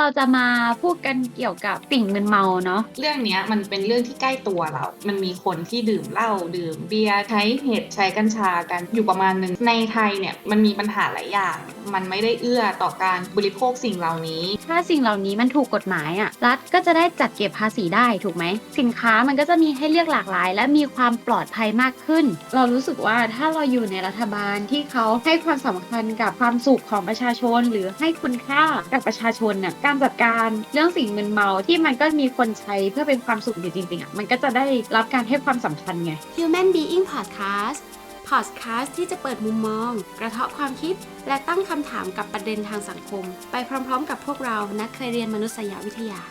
เราจะมาพูดกันเกี่ยวกับสิ่งมึนเมาเนาะเรื่องเนี้ยมันเป็นเรื่องที่ใกล้ตัวเรา มันมีคนที่ดื่มเหล้าดื่มเบียร์ใช้เห็ดใช้กัญชากันอยู่ประมาณหนึ่งในไทยเนี่ยมันมีปัญหาหลายอย่าง มันไม่ได้เอื้อต่อการบริโภคสิ่งเหล่านี้ ถ้าสิ่งเหล่านี้มันถูกกฎหมายอะ่ะรัฐก็จะได้จัดเก็บภาษีได้ถูกไหม สินค้ามันก็จะมีให้เลือกหลากหลาย และมีความปลอดภัยมากขึ้น เรารู้สึกว่าถ้าเราอยู่ในรัฐบาลที่เขาให้ความสำคัญกับความสุขของประชาชน หรือให้คุณค่ากับประชาชนน่ะการจัดการเรื่องสิ่งมึนเมาที่มันก็มีคนใช้เพื่อเป็นความสุขอยู่จริงๆอะมันก็จะได้รับการให้ความสำคัญไง Human Being Podcast Podcast ที่จะเปิดมุมมอง กระเทาะความคิด และตั้งคำถามกับประเด็นทางสังคม ไปพร้อมๆ กับพวกเรานักเคยเรียนมนุษยวิทยา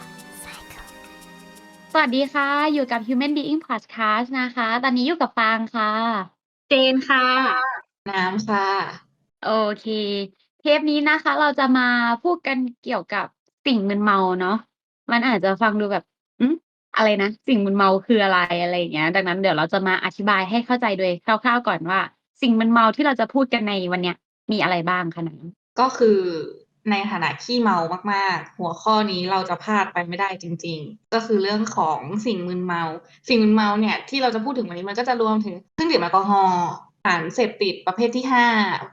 สวัสดีค่ะ อยู่กับ Human Being Podcast นะคะ ตอนนี้อยู่กับฟางค่ะ เจนค่ะ น้ำค่ะ โอเค เทปนี้นะคะ เราจะมาพูดกันเกี่ยวกับ สิ่งมึนเมาเนาะ มันอาจจะฟังดูแบบ อืม อะไรนะ สิ่งมึนเมาคืออะไร อะไรอย่างเงี้ย ดังนั้นเดี๋ยวเราจะมาอธิบายให้เข้าใจโดยคร่าว ๆ ก่อนว่า สิ่งมึนเมาที่เราจะพูดกันในวันเนี้ย มีอะไรบ้างคะน้ำก็คือในฐานะขี้เมามากๆ หัวข้อนี้เราจะพลาดไปไม่ได้จริง ๆ ก็คือเรื่องของสิ่งมึนเมา สิ่งมึนเมาเนี่ยที่เราจะพูดถึงวันนี้มันก็จะรวมถึงเครื่องดื่มแอลกอฮอล์สารเสพติดประเภทที่ห้า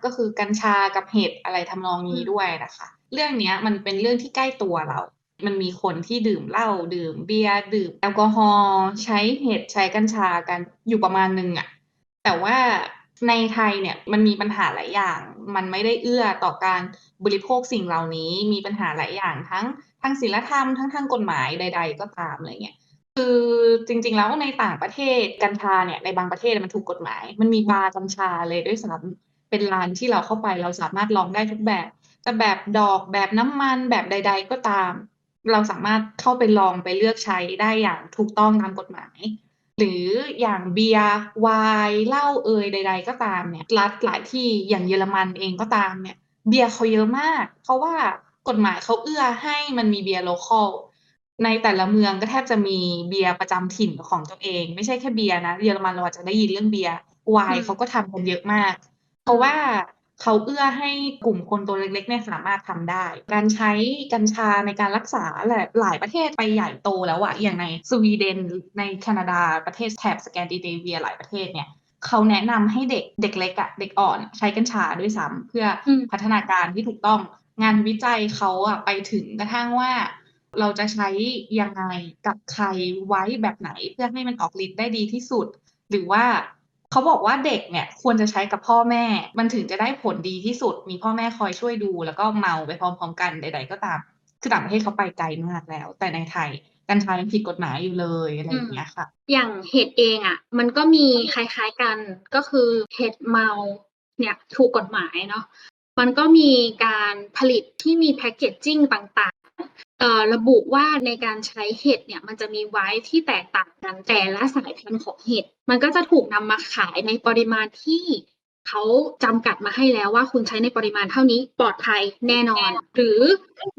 ก็คือกัญชากับเห็ดอะไรทำนองนี้ด้วยนะคะ เรื่องเนี้ยมันเป็นเรื่องที่ใกล้ตัวเรา มันมีคนที่ดื่มเหล้าดื่มเบียร์ดื่มแอลกอฮอล์ใช้เห็ดใช้กัญชากันอยู่ประมาณหนึ่งอะแต่ว่าในไทยเนี่ยมันมีปัญหาหลายอย่าง มันไม่ได้เอื้อต่อการบริโภคสิ่งเหล่านี้มีปัญหาหลายอย่างทั้งทางศีลธรรมทั้งทางกฎหมายใด ๆ ก็ตามอะไรเงี้ยคือจริง ๆ แล้วในต่างประเทศกัญชาเนี่ยในบางประเทศมันถูกกฎหมาย มันมีบาร์กัญชาเลยด้วยซ้ำเป็นร้านที่เราเข้าไปเราสามารถลองได้ทุกแบบ จะแบบดอกแบบน้ำมันแบบใด ๆ ก็ตาม เราสามารถเข้าไปลองไปเลือกใช้ได้อย่างถูกต้องตามกฎหมาย หรืออย่างเบียร์ไวน์เหล้าเอยใด ๆ ก็ตามเนี่ยรัฐหลายที่อย่างเยอรมันเองก็ตามเนี่ยเบียร์เขาเยอะมาก เพราะว่ากฎหมายเขาเอื้อให้มันมีเบียร์โลคอลในแต่ละเมืองก็แทบจะมีเบียร์ประจำถิ่นของตัวเอง ไม่ใช่แค่เบียร์นะเยอรมันเราอาจจะได้ยินเรื่องเบียร์ไวน์เขาก็ทำกันเยอะมาก เพราะว่า เขาเอื้อให้กลุ่มคนตัวเล็กๆเนี่ยสามารถทำได้ การใช้กัญชาในการรักษาหลายหลายประเทศไปใหญ่โตแล้วอะอย่างในสวีเดนในแคนาดาประเทศแถบสแกนดิเนเวียหลายประเทศเนี่ยเขาแนะนำให้เด็กเด็กเล็กอะเด็กอ่อนใช้กัญชาด้วยซ้ำเพื่อพัฒนาการที่ถูกต้องงานวิจัยเขาอะไปถึงกระทั่งว่า เราจะใช้ยังไงกับใครไว้แบบไหน เพื่อให้มันออกฤทธิ์ได้ดีที่สุด หรือว่า เขาบอกว่าเด็กเนี่ยควรจะใช้กับพ่อแม่ มันถึงจะได้ผลดีที่สุด มีพ่อแม่คอยช่วยดู แล้วก็เมาไปพร้อมๆกันใด ๆ ก็ตาม คือต่างประเทศเขาไปไกลมากแล้ว แต่ในไทยกัญชายังผิดกฎหมายอยู่เลยอะไรอย่างเงี้ยค่ะ อย่างเห็ดเองอะ มันก็มีคล้ายๆกันก็คือเห็ดเมาเนี่ยถูกกฎหมายเนาะมันก็มีการผลิตที่มีแพคเกจจิ้งต่างๆ ระบุว่าในการใช้เห็ดเนี่ยมันจะมีไว้ที่แตกต่างกันแต่ละสายพันธุ์ของเห็ดมันก็จะถูกนำมาขายในปริมาณที่เขาจำกัดมาให้แล้วว่าคุณใช้ในปริมาณเท่านี้ปลอดภัยแน่นอน หรือ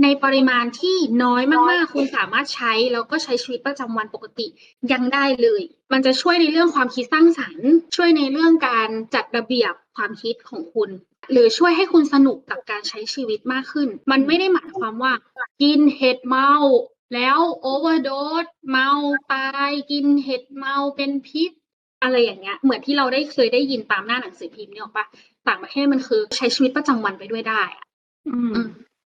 ในปริมาณที่น้อยมากๆ คุณสามารถใช้แล้วก็ใช้ชีวิตประจำวันปกติยังได้เลย มันจะช่วยในเรื่องความคิดสร้างสรรค์ ช่วยในเรื่องการจัดระเบียบความคิดของคุณ หรือช่วยให้คุณสนุกกับการใช้ชีวิตมากขึ้น มันไม่ได้หมายความว่า กินเห็ดเมาแล้วโอเวอร์โดสเมาตายกินเห็ดเมาเป็นพิษ อะไรอย่างเงี้ย เหมือนที่เราได้เคยได้ยินตามหน้าหนังสือพิมพ์เนี่ยหรอกปะต่างประเทศมันคือใช้ชีวิตประจำวันไปด้วยได้อะอืมอืม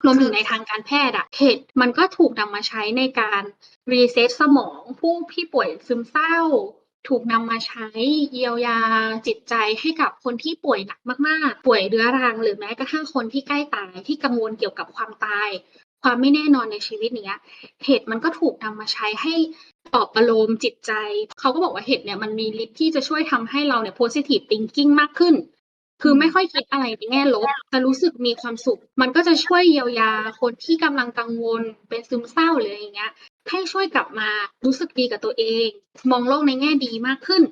รวมถึงในทางการแพทย์อะเห็ดมันก็ถูกนำมาใช้ในการรีเซ็ตสมองผู้ที่ป่วยซึมเศร้า ถูกนำมาใช้เยียวยาจิตใจให้กับคนที่ป่วยหนักมาก ๆ ป่วยเรื้อรัง หรือแม้กระทั่งคนที่ใกล้ตายที่กังวลเกี่ยวกับความตาย ความไม่แน่นอนในชีวิตเนี้ยเห็ดมันก็ถูกนำมาใช้ให้ตอบประโลมจิตใจ เขาก็บอกว่าเห็ดเนี่ยมันมีฤทธิ์ที่จะช่วยทำให้เราเนี่ย positive thinking มากขึ้น คือไม่ค่อยคิดอะไรในแง่ลบจะรู้สึกมีความสุข มันก็จะช่วยเยียวยาคนที่กำลังกังวล เป็นซึมเศร้าหรืออะไรอย่างเงี้ย ให้ช่วยกลับมารู้สึกดีกับตัวเอง มองโลกในแง่ดีมากขึ้น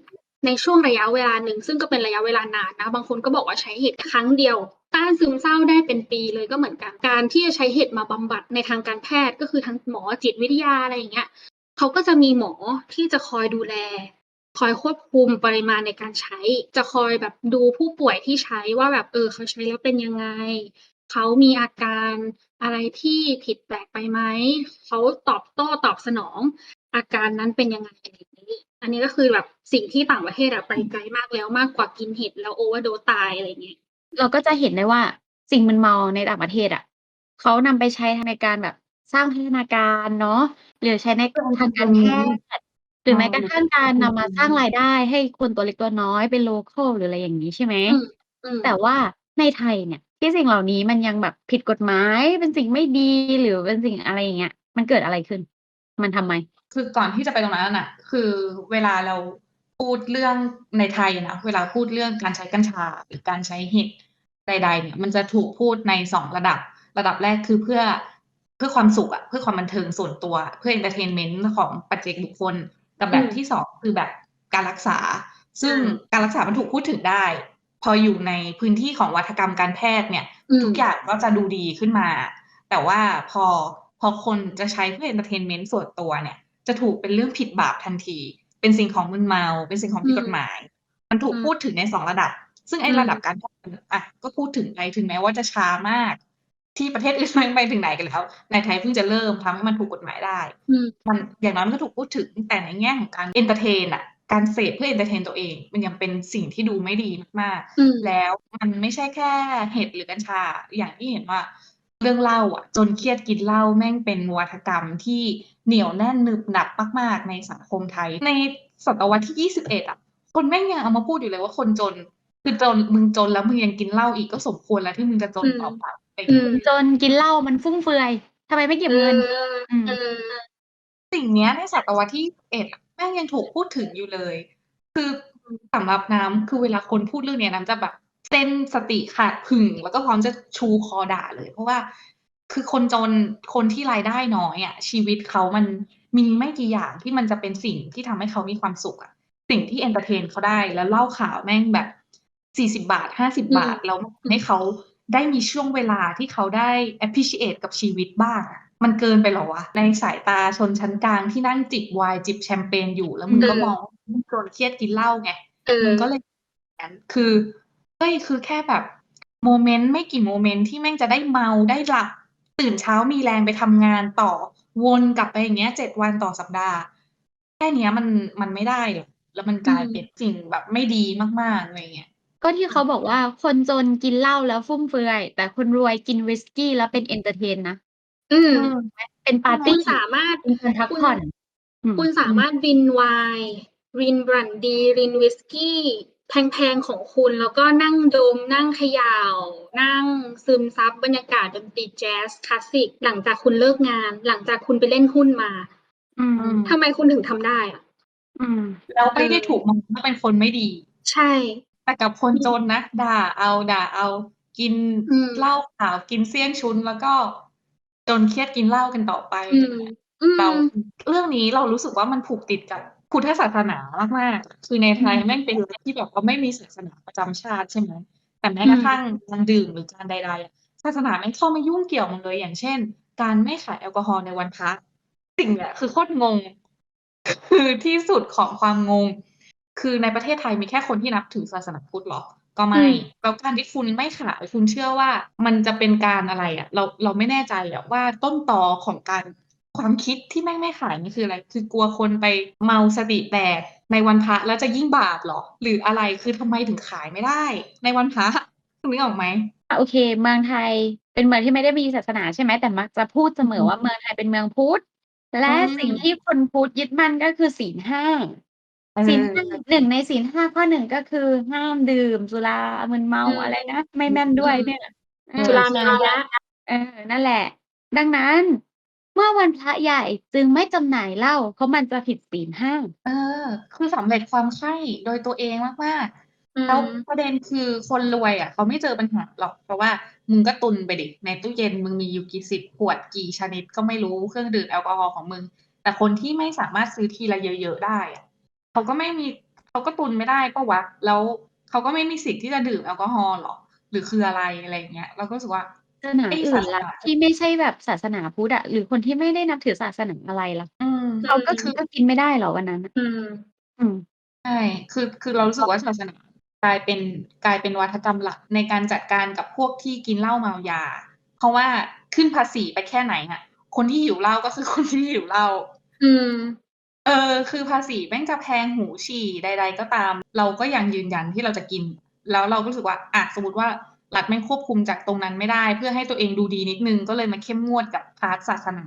ในช่วงระยะเวลาหนึ่ง ซึ่งก็เป็นระยะเวลานานนะ บางคนก็บอกว่าใช้เห็ดครั้งเดียวต้านซึมเศร้าได้เป็นปีเลยก็เหมือนกัน การที่จะใช้เห็ดมาบำบัดในทางการแพทย์ก็คือทั้งหมอจิตวิทยาอะไรอย่างเงี้ยเขาก็จะมีหมอที่จะคอยดูแล คอยควบคุมปริมาณในการใช้ จะคอยแบบดูผู้ป่วยที่ใช้ว่าแบบเออเขาใช้แล้วเป็นยังไง เขามีอาการอะไรที่ผิดแปลกไปไหม เขาตอบโต้ตอบสนอง อาการนั้นเป็นยังไงอะไรอย่างนี้ อันนี้ก็คือแบบสิ่งที่ต่างประเทศอะไปไกลมากแล้วมากกว่ากินเห็ดแล้วโอเวอร์โดตายอะไรอย่างเงี้ย เราก็จะเห็นได้ว่าสิ่งมึนเมาในต่างประเทศอะเขานำไปใช้ในการแบบสร้างพัฒนาการเนาะหรือใช้ในทางการแพทย์ รือแม้กระทั่งการนำมาสร้างรายได้ให้คนตัวเล็กตัวน้อยเป็นโลคอลหรืออะไรอย่างนี้ ใช่ไหม อืม อืม แต่ว่าในไทยเนี่ย ที่สิ่งเหล่านี้มันยังแบบผิดกฎหมาย เป็นสิ่งไม่ดี หรือเป็นสิ่ง อะไรอย่างเงี้ย มันเกิดอะไรขึ้น มันทำไม คือก่อนที่จะไปตรงนั้นน่ะ คือเวลาเราพูดเรื่องในไทยนะ เวลาพูดเรื่องการใช้กัญชา หรือการใช้เห็ดใด ๆ เนี่ย มันจะถูกพูดในสองระดับ ระดับแรก คือเพื่อ เพื่อความสุขอะ เพื่อความบันเทิงส่วนตัว เพื่อเอนเตอร์เทนเมนต์ของปัจเจกบุคคล กับแบบอืมที่สองคือแบบการรักษา ซึ่งอืมการรักษามันถูกพูดถึงได้ พออยู่ในพื้นที่ของวัฒกรรมการแพทย์เนี่ยอืมทุกอย่างก็จะดูดีขึ้นมา แต่ว่าพอพอคนจะใช้เพื่อเอนเตอร์เทนเมนต์ส่วนตัวเนี่ย จะถูกเป็นเรื่องผิดบาปทันที เป็นสิ่งของมึนเมา เป็นสิ่งของผิดกฎหมาย มันถูกอืมพูดถึงในสองระดับ ซึ่งไอ้อืมระดับการแพทย์อะก็พูดถึงไปถึงแม้ว่าจะช้ามาก ที่ประเทศอื่นมันไปถึงไหนกันแล้ว ในไทยเพิ่งจะเริ่มทำให้มันถูกกฎหมายได้อืมมันอย่างน้อยมันก็ถูกพูดถึงแต่ในแง่ของการเอนเตอร์เทนอะการเสพเพื่อเอนเตอร์เทนตัวเอง มันยังเป็นสิ่งที่ดูไม่ดีมากอืมๆแล้วมันไม่ใช่แค่เห็ดหรือกัญชา อย่างที่เห็นว่าเรื่องเหล้าอะจนเครียดกินเหล้าแม่งเป็นวัฒกรรมที่เหนียวแน่นหนึบหนับมากๆ ในสังคมไทย ในศตวรรษที่ยี่สิบเอ็ดอะคนแม่งยังเอามาพูดอยู่เลยว่าคนจน คือจนมึงจนแล้วมึงยังกินเหล้าอีกก็สมควรแล้วที่มึงจะจนอืมต่อไป อะไรอย่างอืเงี้ยมจนกินเหล้ามันฟุ่มเฟือยทำไมไม่เก็บเอเงินออืมเออสิ่งเนี้ยในศตวรรษที่เอ็ดแม่งยังถูกพูดถึงอยู่เลย คือสำหรับน้ำคือเวลาคนพูดเรื่องเนี้ยน้ำจะแบบเส้นสติขาดผึ่งแล้วก็พร้อมจะชูคอด่าเลย เพราะว่าคือคนจนคนที่รายได้น้อยอะ ชีวิตเขามันมีไม่กี่อย่างที่มันจะเป็นสิ่งที่ทำให้เขามีความสุขอะ สิ่งที่เอนเตอร์เทนเขาได้แล้วเล่าข่าวแม่งแบบสี่สิบาทห้าสิบาทแล้วให้เขา ได้มีช่วงเวลาที่เขาได้ appreciate กับชีวิตบ้างอะมันเกินไปเหรอวะ ในสายตาชนชั้นกลางที่นั่งจิบไวน์จิบแชมเปญอยู่แล้วมึงก็เออมองว่ามึงโดนเครียดกินเหล้าไงเออมันก็เลยนั้นคือเฮ้ยคือแค่แบบโมเมนต์ไม่กี่โมเมนต์ที่แม่งจะได้เมาได้หลับ ตื่นเช้ามีแรงไปทำงานต่อ วนกลับไปอย่างเงี้ยเจ็ดวันต่อสัปดาห์ แค่เนี้ยมันมันไม่ได้หรอกแล้วมันกลายเป็นสิ่งแบบไม่ดีมากๆอะไรเงี้ย ก็ที่เขาบอกว่า คนจนกินเหล้าแล้วฟุ่มเฟือย แต่คนรวยกินวิสกี้แล้วเป็นเอนเตอร์เทนนะ อืม เป็นปาร์คุตี้ณสามารถเป็นการพักผ่อนอืมคุณสามารถรินไวน์รินบรันดีรินวิสกี้ แพงๆของคุณแล้วก็นั่งดม นั่งเขยา่า นั่งซึมซับบรรยากาศดนตรีแจ๊สคลาสสิก หลังจากคุณเลิกงาน หลังจากคุณไปเล่นหุ้นมาอืมทำไมคุณถึงทำได้อะ อืม แล้วไม่ได้ถูกมองว่าเป็นคนไม่ดี ใช่ แต่กับคนจนนะด่าเอาด่าเอา กินอืมเหล้าขาวกินเสี้ยนชุนแล้วก็จนเครียดกินเหล้ากันต่อไปอืมอืมเราเรื่องนี้เรารู้สึกว่ามันผูกติดกับพุทธศาสนามากๆ คือในไทยอืมแม่งเป็นอะไรที่แบบว่าไม่มีศาสนาประจำชาติใช่ไหมแต่แม้กระทั่งการดื่มหรือการใดๆอะศาสนาแม่งเข้ามายุ่งเกี่ยวมันเลยอย่างเช่น การไม่ขายแอลกอฮอล์ในวันพระสิ่งเนี้ยคือโคตรงง คือที่สุดของความงง คือในประเทศไทยมีแค่คนที่นับถือศาสนาพุทธหรอ ก็ไม่อืมแล้วการที่คุณไม่ขายคุณเชื่อว่ามันจะเป็นการอะไรอะ เราเราไม่แน่ใจอะว่าต้นตอของการความคิดที่แม่งไม่ขายนี่คืออะไร คือกลัวคนไปเมาสติแตกในวันพระแล้วจะยิ่งบาปเหรอ หรืออะไรคือทำไมถึงขายไม่ได้ ในวันพระคุณนึกออกไหมโอเค เมืองไทยเป็นเมืองที่ไม่ได้มีศาสนาใช่ไหมแต่มักจะพูดเสมอว่าเมืองไทยเป็นเมืองพุทธและอืมสิ่งที่คนพุทธยึดมั่นก็คือศีลห้า ศีลห้าหนึ่งในศีลห้าข้อหนึ่งก็คือห้ามดื่มสุรา มึนเมา อืม อะไรนะ ไม่แม่นด้วยอืมเนี่ย เออจุฬามีระยะ เออ นั่นแหละ ดังนั้น เมื่อวันพระใหญ่จึงไม่จำหน่ายเหล้า เพราะมันจะผิดศีลห้าเออ คือสำเร็จความใคร่โดยตัวเองมากๆอืมแล้วประเด็นคือคนรวยอะเขาไม่เจอปัญหาหรอก เพราะว่ามึงก็ตุนไปดิ ในตู้เย็นมึงมีอยู่กี่สิบขวด กี่ชนิดก็ไม่รู้ เครื่องดื่มแอลกอฮอล์ของมึง แต่คนที่ไม่สามารถซื้อทีละเยอะ ๆ ได้อะ เขาก็ไม่มีเขาก็ตุนไม่ได้ปะวะแล้วเขาก็ไม่มีสิทธิ์ที่จะดื่มแอลกอฮอล์หรอ หรือคืออะไรอะไรอย่างเงี้ยเราก็รู้สึกว่าศาสนาไอ้อื่นล่ะศาสนาที่ไม่ใช่แบบศาสนาพุทธอะหรือคนที่ไม่ได้นับถือศาสนาอะไรล่ะอืมเขาก็คือก็กินไม่ได้เหรอวันนั้นอะอืมอืมใช่คือคือเรารู้สึกว่าศาสนากลายเป็นกลายเป็นวัฒกรรมหลักในการจัดการกับพวกที่กินเหล้าเมายา เพราะว่าขึ้นภาษีไปแค่ไหนอะคนที่หิวเหล้าก็คือคนที่หิวเหล้าอืม เออคือภาษีแม่งจะแพงหูฉี่ใด ๆ ก็ตาม เราก็ยังยืนยันที่เราจะกิน แล้วเราก็รู้สึกว่าอะสมมติว่ารัฐแม่งควบคุมจากตรงนั้นไม่ได้ เพื่อให้ตัวเองดูดีนิดนึงก็เลยมาเข้มงวดกับพาร์ทศาสนา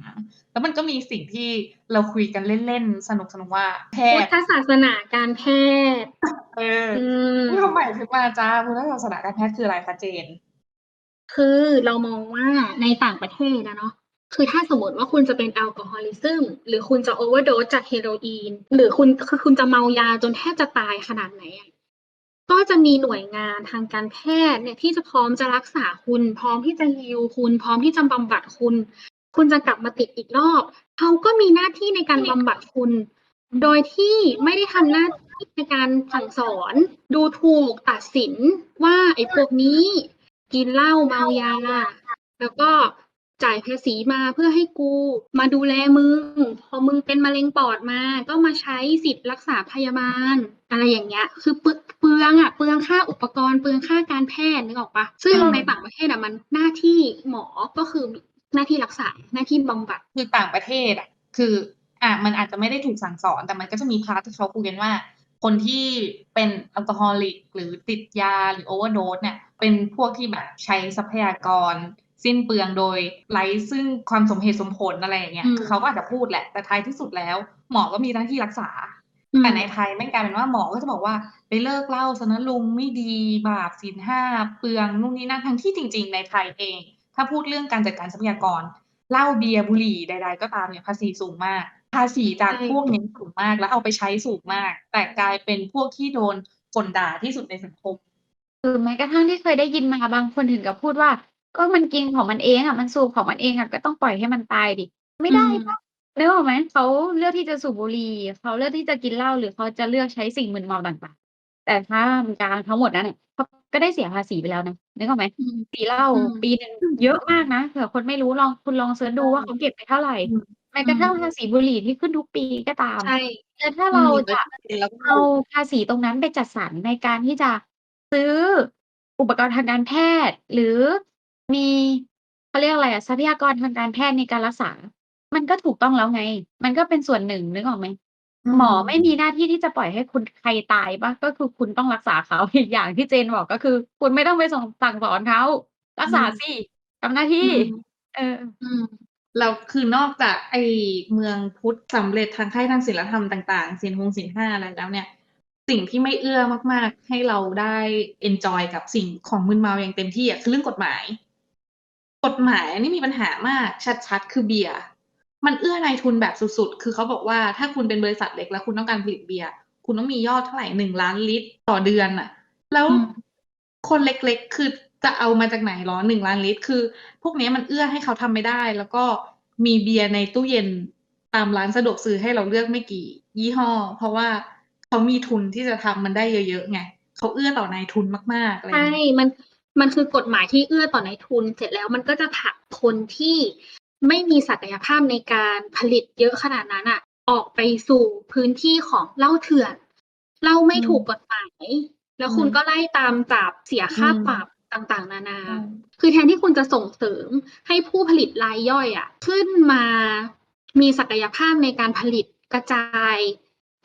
แล้วมันก็มีสิ่งที่เราคุยกันเล่นๆสนุกๆว่าแพพุททย์ธศาสนาการแพทย์เอออืมทำไมถึงมาจ้าพุทธศาสนาการแพทย์คืออะไรคะเจน คือเรามองว่าในต่างประเทศนะเนาะ คือถ้าสมมติว่าคุณจะเป็นแอลกอฮอลิซึมหรือคุณจะโอเวอร์โดสจากเฮโรอีน หรือคุณคือคุณจะเมายาจนแทบจะตายขนาดไหนก็จะมีหน่วยงานทางการแพทย์เนี่ยที่จะพร้อมจะรักษาคุณ พร้อมที่จะฮีลคุณ พร้อมที่จะบำบัดคุณ คุณจะกลับมาติดอีกรอบเขาก็มีหน้าที่ในการบำบัดคุณ โดยที่ไม่ได้ทำหน้าที่ในการสั่งสอน ดูถูกตัดสินว่าไอ้พวกนี้ กินเหล้าเมายาแล้วก็ จ่ายภาษีมาเพื่อให้กูมาดูแลมึง พอมึงเป็นมะเร็งปอดมา ก็มาใช้สิทธิ์รักษาพยาบาล อะไรอย่างเงี้ย คือเปลืเปลืองอะเปลืองค่าอุปกรณ์เปลืองค่าการแพทย์นึกออกปะซึ่งอืมในต่างประเทศอะมันหน้าที่หมอก็คือหน้าที่รักษาหน้าที่บำบัดคือต่างประเทศอะคืออะมันอาจจะไม่ได้ถูกสั่งสอน แต่มันก็จะมีพาร์ทที่เขาคุยกันว่า คนที่เป็นแอลกอฮอลิกหรือติดยาหรือโอเวอร์โดสเนี่ยเป็นพวกที่แบบใช้ทรัพยากร สิ้นเปลืองโดยไร้ซึ่งความสมเหตุสมผลอะไรอย่างเงี้ยอืมคือเขาก็อาจจะพูดแหละ แต่ท้ายที่สุดแล้ว หมอก็มีหน้าที่รักษาอืมแต่ในไทยไม่งกลายเป็นว่าหมอก็จะบอกว่าไปเลิกเหล้าซะนะลุงไม่ดีบาปศีลห้าเปลืองนู่นนี่นั่นทั้งที่จริง ๆ ในไทยเอง ถ้าพูดเรื่องการจัดการทรัพยากรเหล้าเบียร์บุหรี่ใด ๆ ก็ตามเนี่ยภาษีสูงมาก ภาษีจากใช่พวกนี้สูงมากแล้วเอาไปใช้สูงมาก แต่กลายเป็นพวกที่โดนกลด่าที่สุดในสังคมคือแม้กระทั่งที่เคยได้ยินมาบางคนถึงกับพูดว่า ก็มันกินของมันเองอะมันสูบของมันเองอะก็ต้องปล่อยให้มันตายดิ ไม่ได้อืมปะนึกออกไหม เขาเลือกที่จะสูบบุหรี่ เขาเลือกที่จะกินเหล้า หรือเขาจะเลือกใช้สิ่งมึนเมาต่าง ๆ แต่ถ้ามันการทั้งหมดนั้นเนี่ย เขาก็ได้เสียภาษีไปแล้วนะ นึกออกไหม อืม สีเหล้าอืม ปีหนึ่งเยอะมากนะ เผื่อคนไม่รู้ ลอง คุณลองเสิร์ชดูว่า เขาเก็บไปเท่าไหร่อืม แม้กระทั่งภาษีบุหรี่ที่ขึ้นทุกปีก็ตาม ใช่ แต่ถ้าเราจะแล้วก็ เอาภาษีตรงนั้นไปจัดสรรในการที่จะซื้ออุปกรณ์ทางการแพทย์ หรือ มี เขาเรียกอะไรอะ ทรัพยากรทางการแพทย์ในการรักษา มันก็ถูกต้องแล้วไง มันก็เป็นส่วนหนึ่ง นึกออกไหมหมอไม่มีหน้าที่ที่จะปล่อยให้คุณ ใครตายปะก็คือคุณต้องรักษาเขา อีกอย่างที่เจนบอก ก็คือคุณไม่ต้องไปส่ง สั่งสอนเขา รักษาสิ ทำหน้าที่อืมเออ อืมเราคือนอกจากไอเมืองพุทธสำเร็จทางค่ายทางศิลธรรมต่าง ๆ ศีลหง ศีลห้าอะไรแล้วเนี่ย สิ่งที่ไม่เอื้อมาก ๆ ให้เราได้เอนจอยกับสิ่งของมึนเมาอย่างเต็มที่อะคือเรื่องกฎหมาย กฎหมายอันนี่มีปัญหามากชัดๆ คือเบียร์มันเอื้อนายทุนแบบสุดๆ คือเขาบอกว่าถ้าคุณเป็นบริษัทเล็กแล้วคุณต้องการผลิตเบียร์คุณต้องมียอดเท่าไหร่หนึ่งล้านลิตรต่อเดือนอะแล้วอืมคนเล็กๆ คือจะเอามาจากไหนหรอหนึ่งล้านลิตร คือ พวกเนี้ยมันเอื้อให้เขาทำไม่ได้ แล้วก็มีเบียร์ในตู้เย็นตามร้านสะดวกซื้อให้เราเลือกไม่กี่ ยี่ห้อ เพราะว่าเขามีทุนที่จะทำมันได้เยอะๆไงเขาเอื้อต่อนายทุนมากๆอะไรอย่างใช่เงี้ยมัน มันคือกฎหมายที่เอื้อต่อนายทุน เสร็จแล้วมันก็จะผลักคนที่ไม่มีศักยภาพในการผลิตเยอะขนาดนั้นอะออกไปสู่พื้นที่ของเหล้าเถื่อนเหล้าไม่อืมถูกกฎหมาย แล้วคุณอืมก็ไล่ตามจับเสียค่าอืมปรับต่างๆ นานาอืมคือแทนที่คุณจะส่งเสริมให้ผู้ผลิตรายย่อยอะขึ้นมามีศักยภาพในการผลิตกระจาย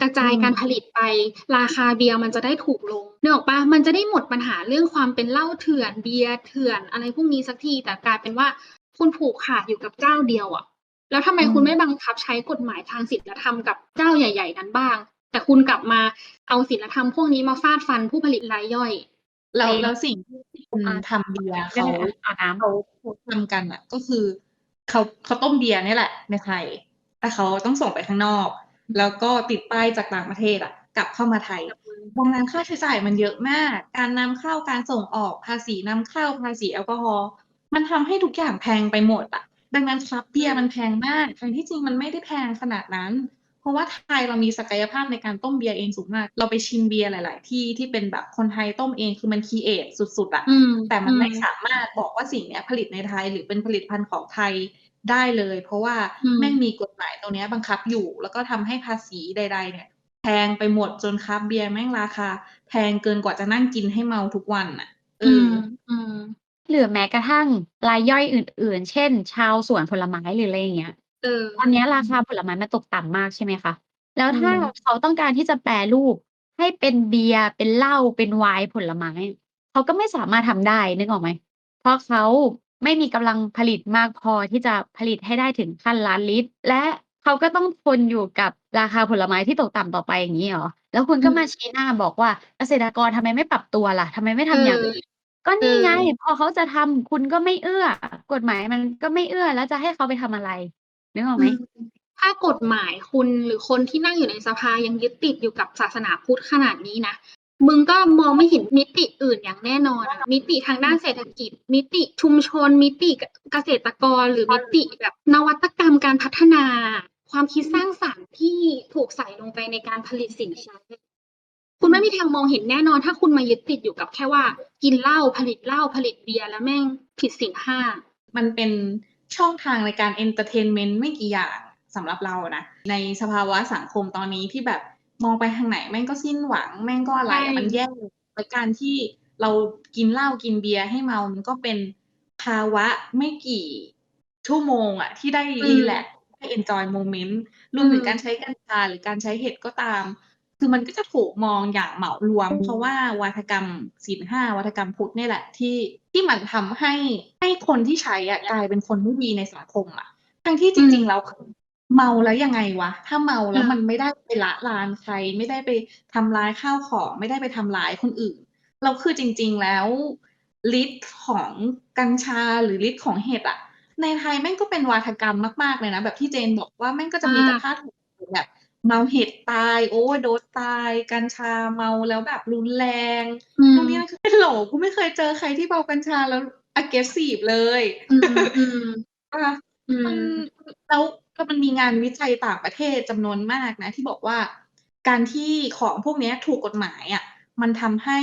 กระจายอืมการผลิตไป ราคาเบียร์มันจะได้ถูกลงเนกออกปะมันจะได้หมดปัญหาเรื่องความเป็นเหล้าเถื่อนเบียร์เถื่อนอะไรพวกนี้สักทีแต่กลายเป็นว่าคุณผูกขาดอยู่กับเจ้าเดียวอะแล้วทำไมอืมคุณไม่บังคับใช้กฎหมายทางศีลธรรมกับเจ้าใหญ่ ๆ นั้นบ้าง แต่คุณกลับมาเอาศีลธรรมพวกนี้มาฟาดฟันผู้ผลิตรายย่อยแล้วจริงแล้วสิ่งที่คนอะทำเบียร์เรื่อเขางอาบน้ำเขาเขาทำกันอะ ก็คือเขาเขาต้มเบียร์เนี่ยแหละในไทยแต่เขาต้องส่งไปข้างนอก แล้วก็ติดป้ายจากต่างประเทศอะกลับเข้ามาไทยดังนั้นค่าใช้จ่ายมันเยอะมาก การนำเข้าการส่งออกภาษีนำเข้าภาษีแอลกอฮอล์มันทำให้ทุกอย่างแพงไปหมดอะดังนั้นครับเบียร์มันแพงมากทั้งที่จริงมันไม่ได้แพงขนาดนั้น ราะว่าไทยเรามีศักยภาพในการต้มเบียร์เองสูงมาก เราไปชิมเบียร์หลาย ๆ ที่ที่เป็นแบบคนไทยต้มเองคือมันคีเอทสุด ๆอะอืมแต่มันไม่อืสามารถบอกว่าสิ่งเนี้ยผลิตในไทยหรือเป็นผลิตภัณฑ์ของไทยได้เลย เพราะว่าอืมแม่งมีกฎหมายตรงเนี้ยบังคับอยู่ แล้วก็ทำให้ภาษีใด ๆ เนี่ยแพงไปหมดจนคราฟต์เบียร์แม่งราคา แพงเกินกว่าจะนั่งกินให้เมาทุกวันน่ะเออือมอืมหรือแม้กระทั่งรายย่อยอื่น ๆ เช่น ชาวสวนผลไม้หรืออะไรอย่างเงี้ย เออ ตอนเนี้ยราคาผลไม้มันตกต่ำมาก ใช่ไหมคะ แล้วถ้าอืมเขาต้องการที่จะแปรรูปให้เป็นเบียร์ เป็นเหล้า เป็นไวน์ผลไม้ เขาก็ไม่สามารถทำได้ นึกออกไหม?เพราะเขาไม่มีกำลังผลิตมากพอที่จะผลิตให้ได้ถึงขั้นล้านลิตร และเขาก็ต้องทนอยู่กับราคาผลไม้ที่ตกต่ำต่อไป อย่างงี้เหรอ?แล้วคุณอืก็มามชี้หน้าบอกว่า"เกษตรกรทำไมไม่ปรับตัวล่ะ?ทำไมไม่เอทำอย่างออื่น?"ก็เอนี่ไงอพอเขาจะทำ คุณก็ไม่เอื้อ กฎหมายมันก็ไม่เอื้อ แล้วจะให้เขาไปทำอะไร นึกออกอืไหม?มถ้ากฎหมายคุณหรือคนที่นั่งอยู่ในสภายังยึดติดอยู่กับศาสนาพุทธขนาดนี้นะมึงก็มองไม่เห็นมิติอื่นอย่างแน่นอนอะมิติทางด้านเศรษฐกิจ มิติชุมชน มิติกเกษตรกร หรือมิติแบบนวัตกรรมการพัฒนา ความคิดสร้างสรรค์ที่ถูกใส่ลงไปในการผลิตสินค้าคุณไม่มีทางมองเห็นแน่นอน ถ้าคุณมายึดติดอยู่กับแค่ว่า กินเหล้าผลิตเหล้าผลิตเบียร์แล้วแม่งผิดศีล5มันเป็น ช่องทางในการเอนเทอร์เทนเมนต์ไม่กี่อย่างสำหรับเราอะนะ ในสภาวะสังคมตอนนี้ที่แบบมองไปทางไหนแม่งก็สิ้นหวัง แม่งก็อะไรใช่อะมันแย่แล้วการที่เรากินเหล้ากินเบียร์ให้เมามันก็เป็นภาวะไม่กี่ชั่วโมงอะที่ได้อืรีมแลกซ์ได้เอนจอยโมเมนต์รอืวมถึงมการใช้กัญชาหรือการใช้เห็ดก็ตาม คือมันก็จะถูกมองอย่างเหมารวม เพราะว่าวาทกรรมศีล5วาทกรรมพุทธเนี่ยแหละที่ที่มันทำให้ให้คนที่ใช้อะกลายเป็นคนไม่ดีในสังคมอะทั้งที่จอืริงมๆแล้วคือเมาแล้วยังไงวะ?ถ้าเมาอืแล้วมัมนไม่ได้ไปละลานใคร ไม่ได้ไปทำร้ายข้าวของไม่ได้ไปทำร้ายคนอื่นแล้วคือจริง ๆแล้วฤทธิ์ของกัญชาหรือฤทธิ์ของเห็ดอะในไทยแม่งก็เป็นวาทกรรมมากๆเลยนะ แบบที่เจนบอกว่าแม่งก็จะอามีแต่พาดหัวแบบ เมาเห็ดตาย overdose ตายกัญชาเมาแล้วแบบรุนแรงอืนู่นนี่มนั่นคือฮัลโหลกูไม่เคยเจอใครที่เมากัญชาแล้ว aggressive เลยอืมๆเปล่า?อืมันมแล้วแล้วมันมีงานวิจัยต่างประเทศจำนวนมากนะ ที่บอกว่า การที่ของพวกเนี้ยถูกกฎหมายอะมันทำให้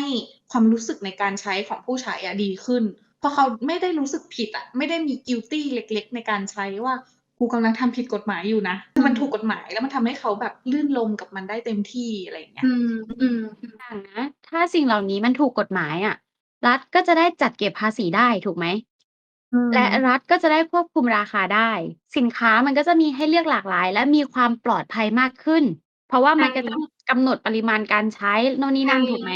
ความรู้สึกในการใช้ของผู้ใช้อะดีขึ้น เพราะเขาไม่ได้รู้สึกผิดอะไม่ได้มี guilty เล็ก ๆ ในการใช้ว่า กูกำลังทำผิดกฎหมายอยู่นะคือมันถูกกฎหมายแล้วมันทำให้เขาแบบลื่นลมกับมันได้เต็มที่อะไรอย่างเงี้อืยมอืมอย่างนะถ้าสิ่งเหล่านี้มันถูกกฎหมายอะรัฐก็จะได้จัดเก็บภาษีได้ถูกไหม?อืและมรัฐก็จะได้ควบคุมราคาได้ สินค้ามันก็จะมีให้เลือกหลากหลาย และมีความปลอดภัยมากขึ้น เพราะว่าใชมันก็ต้อง่กำหนดปริมาณการใช้โน่นนี่ใช่นั่นถูกไหม?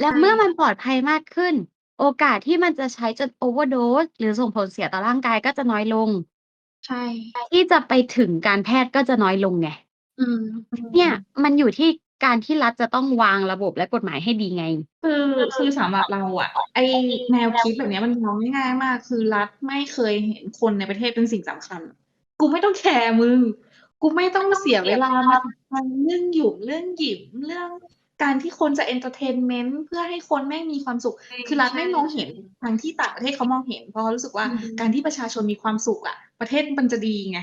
แล้ใชวเมื่อมั่นปลอดภัยมากขึ้น โอกาสที่มันจะใช้จน overdose หรือส่งผลเสียต่อร่างกายก็จะน้อยลง ใช่ ที่จะไปถึงการแพทย์ก็จะน้อยลงไง อืมอืเนี่ยมมันอยู่ที่การที่รัฐจะต้องวางระบบและกฎหมายให้ดีไง คือคือสำหรับเราอะไอ้แนวคิดแบบเนี้ยมันมองง่ายๆมาก คือรัฐไม่เคยเห็นคนในประเทศเป็นสิ่งสำคัญ กูไม่ต้องแคร์มึง กูไม่ต้องเสียเวลามาฟังเรื่องหยุ่มเรื่องหยิมเรื่อง การที่คนจะเอนเทอร์เทนเมนต์เพื่อให้คนแม่งมีความสุขใช่คือรัฐใช่ไม่มองเห็นทางที่ต่างประเทศเขามองเห็น เพราะเขารู้สึกว่าอืมการที่ประชาชนมีความสุขอะประเทศมันจะดีไง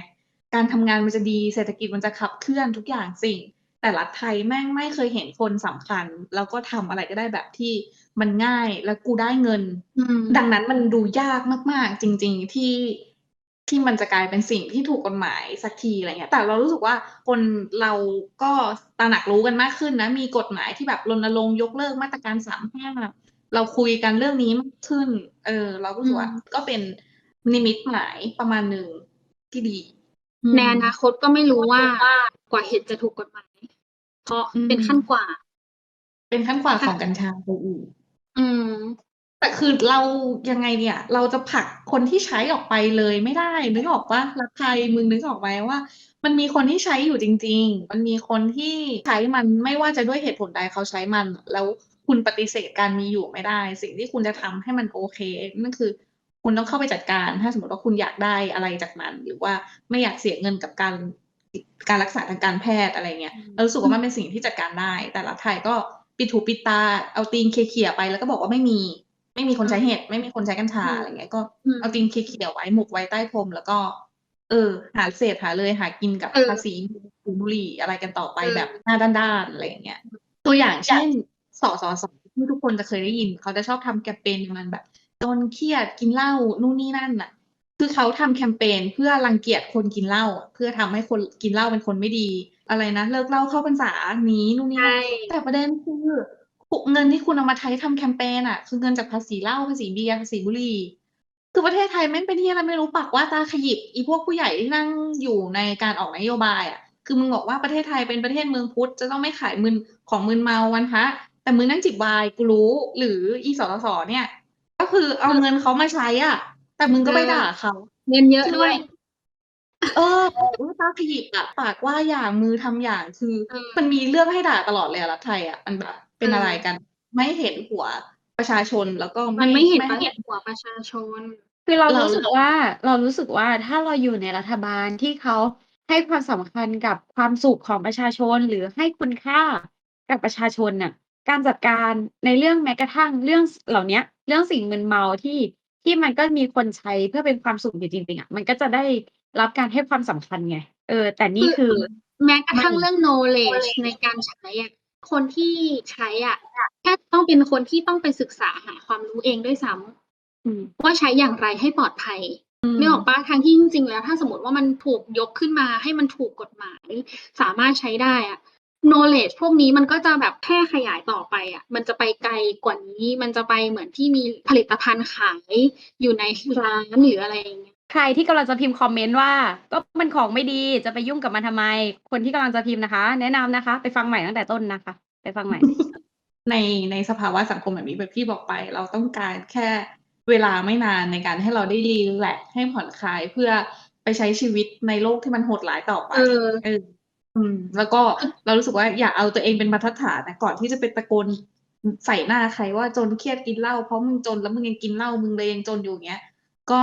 การทำงานมันจะดีเศรษฐกิจมันจะขับเคลื่อนทุกอย่างสิ่ง แต่รัฐไทยแม่งไม่เคยเห็นคนสำคัญ แล้วก็ทำอะไรก็ได้แบบที่มันง่ายแล้วกูได้เงินอืมดังนั้นมันดูยากมากๆ จริง ๆที่ ที่มันจะกลายเป็นสิ่งที่ถูกกฎหมายสักทีอะไรเงี้ย แต่เรารู้สึกว่าคนเราก็ตระหนักรู้กันมากขึ้นนะ มีกฎหมายที่แบบรณรงค์ยกเลิกมาตรการ3เราคุยกันเรื่องนี้มากขึ้น เออ เราก็รู้สึกว่าอืมก็เป็นนิมิตหมายประมาณหนึ่งที่ดีอืในอมนาคตก็ไม่รู้ว่ากว่าเห็ดจะถูกกฎหมาย เพราะอืเป็นมขั้นกว่า เป็นขั้นกว่าค่ขะองกัญชาไปอีกอืม แต่คือเรายังไงดีอะเราจะผลักคนที่ใช้ออกไปเลยไม่ได้ นึกออกเปล่า?รัฐไทยมึงนึกออกไหมว่า มันมีคนที่ใช้อยู่จริง ๆ มันมีคนที่ใช้มันไม่ว่าจะด้วยเหตุผลใดเขาใช้มัน แล้วคุณปฏิเสธการมีอยู่ไม่ได้ สิ่งที่คุณจะทำให้มันโอเคนั่นคือ คุณต้องเข้าไปจัดการ ถ้าสมมุติว่าคุณอยากได้อะไรจากมัน หรือว่าไม่อยากเสียเงินกับการการรักษาทางการแพทย์อะไรเงี้ยอืมเรารู้สึกว่ามันเป็นสิ่งที่จัดการได้ แต่รัฐไทยก็ปิดหูปิดตาเอาตีนเขี่ยๆไปแล้วก็บอกว่าไม่มี ไม่มีคนอืใช้มเห็ดไม่มีคนใช้กัญชาอืมอะไรเงี้ยก็อืมเอาตีนเขี่ยๆไว้หมกไว้ใต้พรมแล้วก็ เออ หาเศษหาเลยหากินกับเออภาษีสูบบุหรี่อะไรกันต่อไปเออแบบหน้าด้านๆอะไรอย่างเงี้ย ตัวอย่างเช่นสสส.ที่ทุกคนจะเคยได้ยิน เขาจะชอบทำแคมเพนประมาณแบบ"จนเครียดกินเหล้า"นู่นนี่นั่นน่ะ คือเขาทำแคมเพนเพื่อรังเกียจคนกินเหล้าอะเพื่อทำให้คนกินเหล้าเป็นคนไม่ดี อะไรนะเลิกเหล้าเข้าพรรษานี้นู่นนี่ใช่นั่นแต่ประเด็นคือ เงินที่คุณเอามาใช้ทำแคมเปญอะ คือเงินจากภาษีเหล้าภาษีเบียร์ภาษีบุหรี่คือประเทศไทยแม่งเป็นที่อะไรไม่รู้ปากว่าตาขยิบอีพวกผู้ใหญ่ที่นั่งอยู่ในการออกนโยบายอะ คือมึงบอกว่าประเทศไทยเป็นประเทศเมืองพุทธจะต้องไม่ขายมึนของมึนเมาวันพระแต่มึงนั่งจิบไวายกูรู้ หรืออีสสสเนี่ย ก็คือเอาเงินเขามาใช้อะ แต่มึงก็ไปด่าเขาเงินเยอะด้วย เออว่าตาขยิบอะปากว่าอย่างมือทำอย่างคือเออมันมีเรื่องให้ด่าตลอดเลยอะรัฐไทยอะมันแบบเป็นเออออะไรกัน ไม่เห็นหัวประชาชนแล้วก็มันไม่เห็นไม่ประเห็นหัวประชาชน คือเราเรารู้สึกว่าเรารู้สึกว่าถ้าเราอยู่ในรัฐบาลที่เขาให้ความสำคัญกับความสุขของประชาชนหรือให้คุณค่ากับประชาชนน่ะ การจัดการในเรื่องแม้กระทั่งเรื่องเหล่าเนี้ยเรื่องสิ่งมึนเมาที่ที่มันก็มีคนใช้เพื่อเป็นความสุขอยู่จริงๆอะมันก็จะได้ รับการให้ความสำคัญไง เออ แต่นี่คือ แม้กระทั่งไม่เรื่อง knowledge ในการใช้อะคนที่ใช้อะแค่ต้องเป็นคนที่ต้องไปศึกษาหาความรู้เองด้วยซ้ำอืมว่าใช้อย่างไรให้ปลอดภัยนึกออกปะทั้งที่จริงๆแล้ว ถ้าสมมติว่ามันถูกยกขึ้นมาให้มันถูกกฎหมาย สามารถใช้ได้อะ knowledge พวกนี้มันก็จะแบบแพร่ขยายต่อไปอะ มันจะไปไกลกว่านี้ มันจะไปเหมือนที่มีผลิตภัณฑ์ขายอยู่ในร้านหรืออะไรอย่างเงี้ย ใครที่กำลังจะพิมพ์คอมเมนต์ว่า ก็มันของไม่ดีจะไปยุ่งกับมันทำไม คนที่กำลังจะพิมพ์นะคะ แนะนำนะคะ ไปฟังใหม่ตั้งแต่ต้นนะคะ ไปฟังใหม่ ในในสภาวะสังคมแบบนี้แบบที่บอกไป เราต้องการแค่เวลาไม่นานในการให้เราได้รีแลกซ์ให้ผ่อนคลายเพื่อไปใช้ชีวิตในโลกที่มันโหดร้ายต่อไป เออ เอออืม แล้วก็เรารู้สึกว่าอย่าเอาตัวเองเป็นบรรทัดฐานนะก่อนที่จะไปตะโกนใส่หน้าใครว่าจนเครียดกินเหล้าเพราะมึงจนแล้วมึงยังกินเหล้ามึงเลยยังจนอยู่อย่างเงี้ย ก็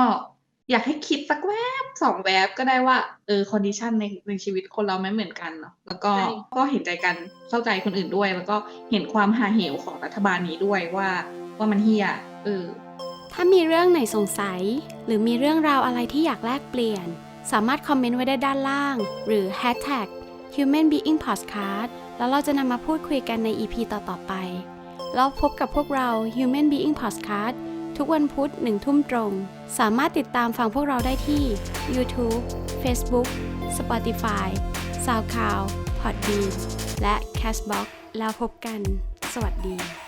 อยากให้คิดสักแวบสองแวบก็ได้ว่าเออคอนดิชันในในชีวิตคนเราไม่เหมือนกันเนาะแล้วก็ใช่ก็เห็นใจกันเข้าใจคนอื่นด้วย แล้วก็เห็นความหาเหวของรัฐบาลนี้ด้วยว่าว่ามันเฮียเออถ้ามีเรื่องไหนสงสัย หรือมีเรื่องราวอะไรที่อยากแลกเปลี่ยน สามารถคอมเมนต์ไว้ได้ด้านล่าง หรือ hashtag human being podcast แล้วเราจะนำมาพูดคุยกันใน EP ต่อ ๆ ไป แล้วพบกับพวกเรา human being podcast ทุกวันพุธหนึ่งทุ่มตรง สามารถติดตามฟังพวกเราได้ที่ YouTube Facebook Spotify SoundCloud Podbean และ Castbox แล้วพบกัน สวัสดี